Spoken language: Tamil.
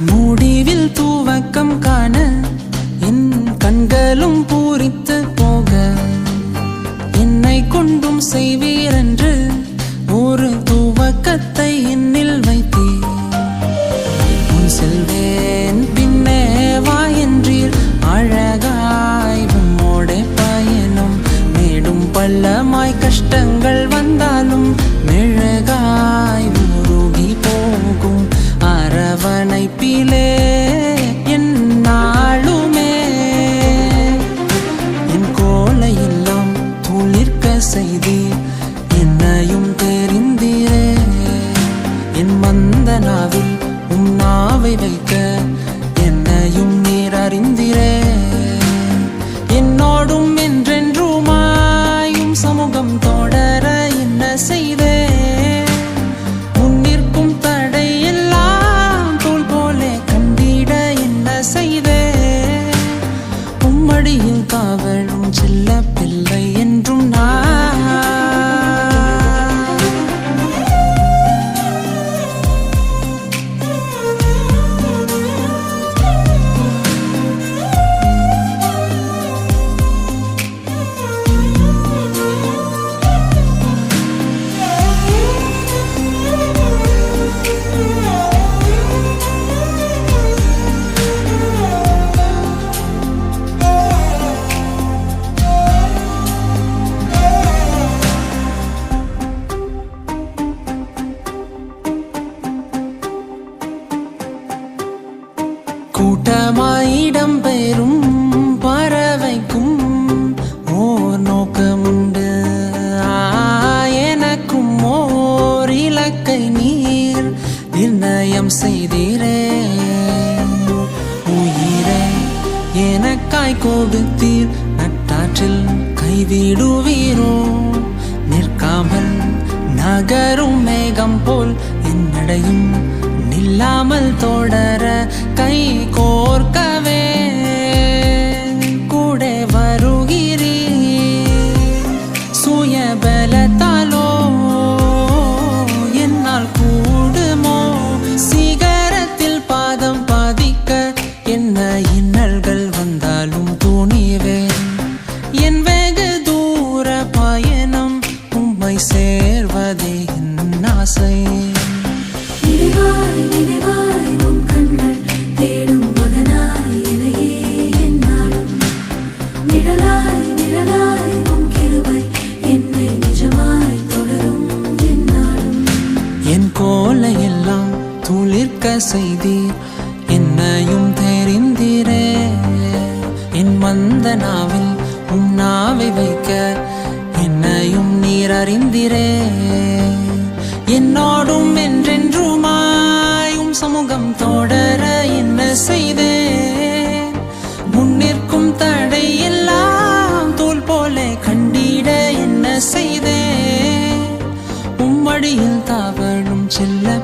முடிவில் தூவக்கம் காண என் கண்களும் பூரித்து போக. என்னை கொண்டும் செய்வீர் என்று ஒரு துவக்கத்தை என்னில் வைத்தீர் உன் செல்வேன் பின்னே வா என்றீர். அழகாய் உம்மோடே பயணம். மேடும் பள்ளமாய் கஷ்டங்கள் வந்தாலும் மெழுகாய் அரவணைப்பிலே என் நாளுமே. என் கோலையெல்லாம் துளிர்க்க செய்தி என்னையும் தெரிந்தீரே. என் மந்தனாவில் உம் நாவை வைக்க என்னையும் நீர் அறிந்தீரே. என்னோடும் என்றென்றுமாயும் சமூக கூட்டமாயிடம் பெறும் பறவைக்கும் ஓர் நோக்கமுண்டு. எனக்கும் ஓர் இலக்கை நீர் நிர்ணயம் செய்தீரே. உயிரே எனக்காய் கொடுத்தீர் நட்டாற்றில் கைவிடுவீரோ. நிற்காமல் நகரும் மேகம் போல் என்னடையும் நில்லாமல் தொடர பலத்தாலோ? என்னால் கூடுமோ? சிகரத்தில் பாதம் பாதிக்க என்ன இன்னல்கள் வந்தாலும் துணிவேன் என் வெகு தூர பயணம் உம்மை சேர்வதே என் ஆசை. செய்தீர் என்னையும் தெரிந்திரே. என் மந்த நாவில் உம் நாவை வைக்க என்னையும் நீர் அறிந்திரே. என்னோடும் என்றென்றுமாய் உம் சமூகம் தொடர என்ன செய்தே. முன்னிற்கும் தடை எல்லாம் தோல் போல கண்டிட என்ன செய்தேன் உம்மடியில் தாவழும் செல்ல